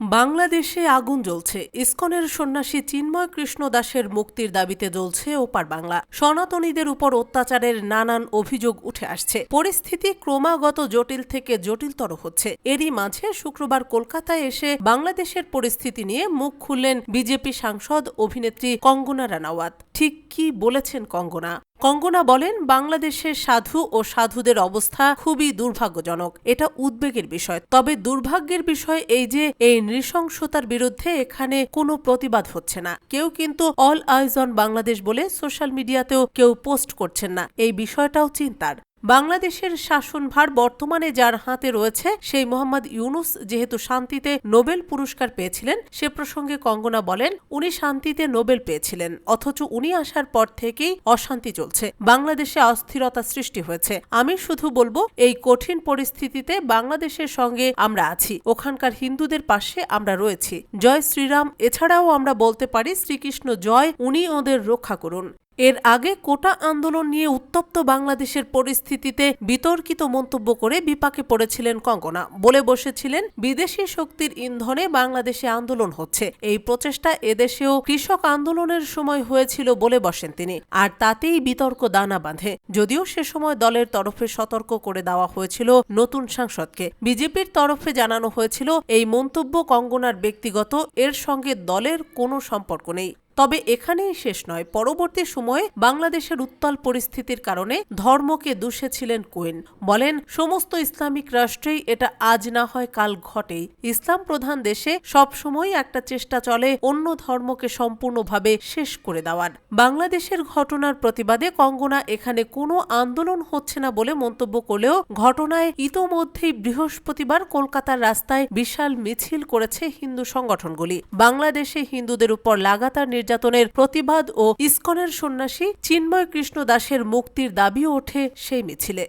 বাংলাদেশে আগুন জ্বলছে। ইসকনের সন্ন্যাসী চিন্ময় কৃষ্ণ দাসের মুক্তির দাবিতে জ্বলছে ওপার বাংলা। সনাতনীদের উপর অত্যাচারের নানান অভিযোগ উঠে আসছে। পরিস্থিতি ক্রমাগত জটিল থেকে জটিলতর হচ্ছে। এরই মাঝে শুক্রবার কলকাতায় এসে বাংলাদেশের পরিস্থিতি নিয়ে মুখ খুললেন বিজেপি সাংসদ অভিনেত্রী কঙ্গনা রানাওয়াত। ঠিক কি বলেছেন কঙ্গনা? কঙ্গনা বলেন বাংলাদেশের সাধু ও সাধুদের অবস্থা খুবই দুর্ভাগ্যজনক। এটা উদ্বেগের বিষয়। তবে দুর্ভাগ্যের বিষয় এই যে, এই নৃশংসতার বিরুদ্ধে এখানে কোনো প্রতিবাদ হচ্ছে না। কেউ কিন্তু অল আয়োজন বাংলাদেশ বলে সোশ্যাল মিডিয়াতেও কেউ পোস্ট করছেন না। এই বিষয়টাও চিন্তার। বাংলাদেশের শাসনভার বর্তমানে যার হাতে রয়েছে সেই মোহাম্মদ ইউনুস, যেহেতু শান্তিতে নোবেল পুরস্কার পেয়েছিলেন, সে প্রসঙ্গে কঙ্গনা বলেন, উনি শান্তিতে নোবেল পেয়েছিলেন, অথচ উনি আসার পর থেকেই অশান্তি চলছে। বাংলাদেশে অস্থিরতা সৃষ্টি হয়েছে। আমি শুধু বলব, এই কঠিন পরিস্থিতিতে বাংলাদেশের সঙ্গে আমরা আছি। ওখানকার হিন্দুদের পাশে আমরা রয়েছি। জয় শ্রীরাম, এছাড়াও আমরা বলতে পারি, শ্রীকৃষ্ণ জয়, উনি ওদের রক্ষা করুন। এর আগে কোটা আন্দোলন নিয়ে উত্তপ্ত বাংলাদেশের পরিস্থিতিতে বিতর্কিত মন্তব্য করে বিপাকে পড়েছিলেন কঙ্গনা। বলে বসেছিলেন, বিদেশি শক্তির ইন্ধনে বাংলাদেশে আন্দোলন হচ্ছে। এই প্রচেষ্টা এদেশেও কৃষক আন্দোলনের সময় হয়েছিল বলে বসেন তিনি। আর তাতেই বিতর্ক দানা বাঁধে। যদিও সে সময় দলের তরফে সতর্ক করে দেওয়া হয়েছিল নতুন সাংসদকে। বিজেপির তরফে জানানো হয়েছিল, এই মন্তব্য কঙ্গনার ব্যক্তিগত, এর সঙ্গে দলের কোনো সম্পর্ক নেই। তবে এখানেই শেষ নয়। পরবর্তী সময়ে বাংলাদেশের উত্তাল পরিস্থিতির কারণে ধর্মকে দূষেছিলেন কোয়েন বলেন, সমস্ত ইসলামিক রাষ্ট্রেই এটা আজ না হয়, কাল ঘটেই। ইসলাম প্রধান দেশে সবসময় একটা চেষ্টা চলে অন্য ধর্মকে সম্পূর্ণভাবে শেষ করে দেওয়ার। বাংলাদেশের ঘটনার প্রতিবাদে কঙ্গনা এখানে কোনো আন্দোলন হচ্ছে না বলে মন্তব্য করলেও ঘটনায় ইতোমধ্যেই বৃহস্পতিবার কলকাতার রাস্তায় বিশাল মিছিল করেছে হিন্দু সংগঠনগুলি। বাংলাদেশে হিন্দুদের উপর লাগাতার নির্যাতনের প্রতিবাদ ও ইস্কনের সন্ন্যাসী চিন্ময় কৃষ্ণ দাসের মুক্তির দাবিও ওঠে সেই মিছিলে।